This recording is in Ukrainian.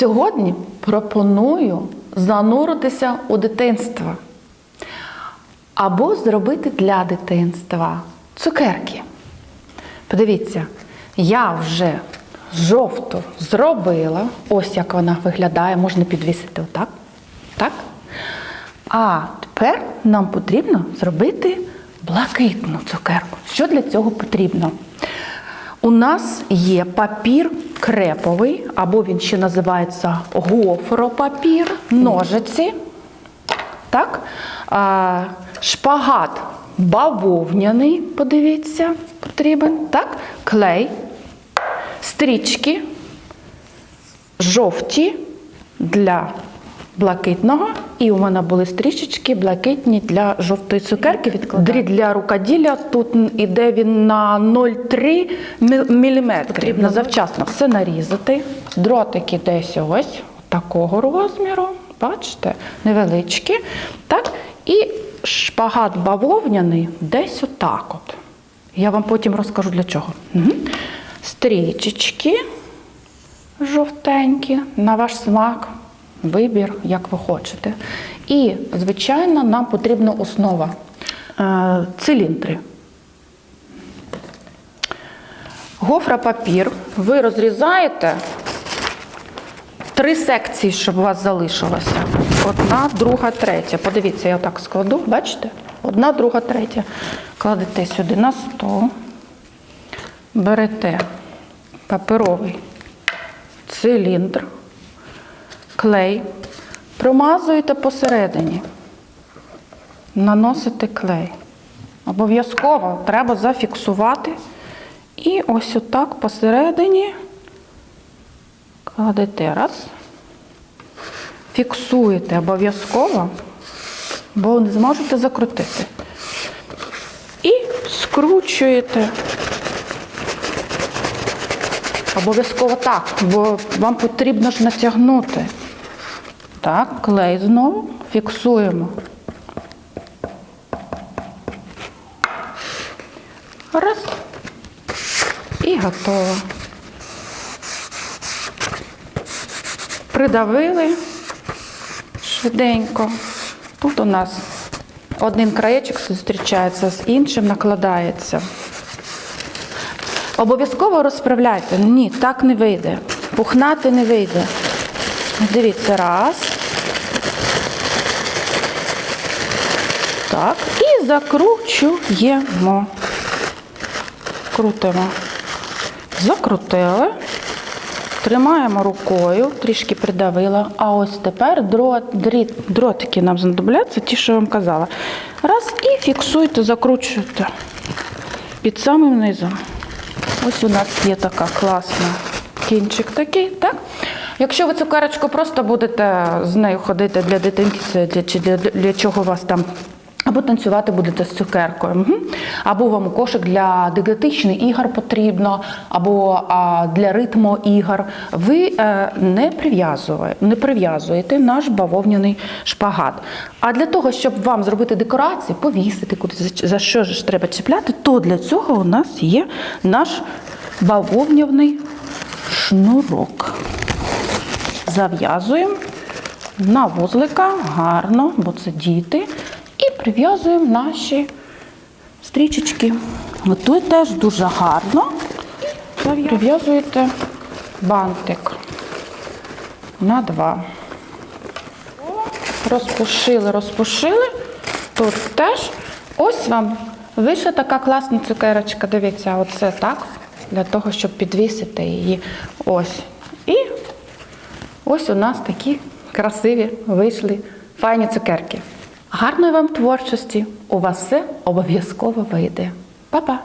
Сьогодні пропоную зануритися у дитинство або зробити для дитинства цукерки. Подивіться, я вже жовту зробила. Ось як вона виглядає, можна підвісити отак. Так? А тепер нам потрібно зробити блакитну цукерку. Що для цього потрібно? У нас є папір креповий, або він ще називається гофропапір, ножиці, так? А, шпагат бавовняний, подивіться, потрібен, так? клей, стрічки, жовті для блакитного. І у мене були стрічечки блакитні для жовтої цукерки. Дріт для рукоділля. Тут іде він на 0,3 мм. Потрібно завчасно все нарізати. Дротики десь ось такого розміру. Бачите, невеличкі. Так? І шпагат бавовняний десь отак от. Я вам потім розкажу для чого. Угу. Стрічечки жовтенькі, на ваш смак, вибір, як ви хочете. І, звичайно, нам потрібна основа е, циліндри. Гофропапір ви розрізаєте три секції, щоб у вас залишилося. Одна, друга, третя. Подивіться, я так складу, бачите? Одна, друга, третя. Кладете сюди на стол, берете паперовий циліндр, клей, промазуєте посередині, наносите клей. Обов'язково треба зафіксувати. І ось отак посередині кладете раз. Фіксуєте обов'язково, бо не зможете закрутити. І скручуєте. Обов'язково так, бо вам потрібно ж натягнути. Так, клей знову фіксуємо. Раз. І готово. Придавили швиденько. Тут у нас один краєчок зустрічається з іншим, накладається. Обов'язково розправляйте. Ні, так не вийде. Пухнати не вийде. Дивіться, раз. Так. І закручуємо. Крутимо. Закрутили. Тримаємо рукою, трішки придавила. А ось тепер дрот, дріт, дротики нам знадобляться, ті, що я вам казала. Раз і фіксуйте, закручуйте під самим низом. Ось у нас є така класна кінчик такий, так? Якщо ви цукерочку просто будете з нею ходити для дитинки, чи для, для чого у вас там. Або танцювати будете з цукеркою, Мгм. або вам кошик для дидактичних ігор потрібно, або а, для ритму ігор. Ви е, не, прив'язує- не прив'язуєте наш бавовняний шпагат. А для того, щоб вам зробити декорації, повісити кудись, за що ж треба чіпляти, то для цього у нас є наш бавовняний шнурок. Зав'язуємо на вузлика гарно, бо це діти. Прив'язуємо наші стрічечки. Тут теж дуже гарно. Прив'язуєте бантик на два. Розпушили, розпушили. Тут теж ось вам вийшла така класна цукерочка. Дивіться, оце так. Для того, щоб підвісити її. Ось. І Ось у нас такі красиві вийшли файні цукерки. Гарної вам творчості! У вас все обов'язково вийде. Па-па!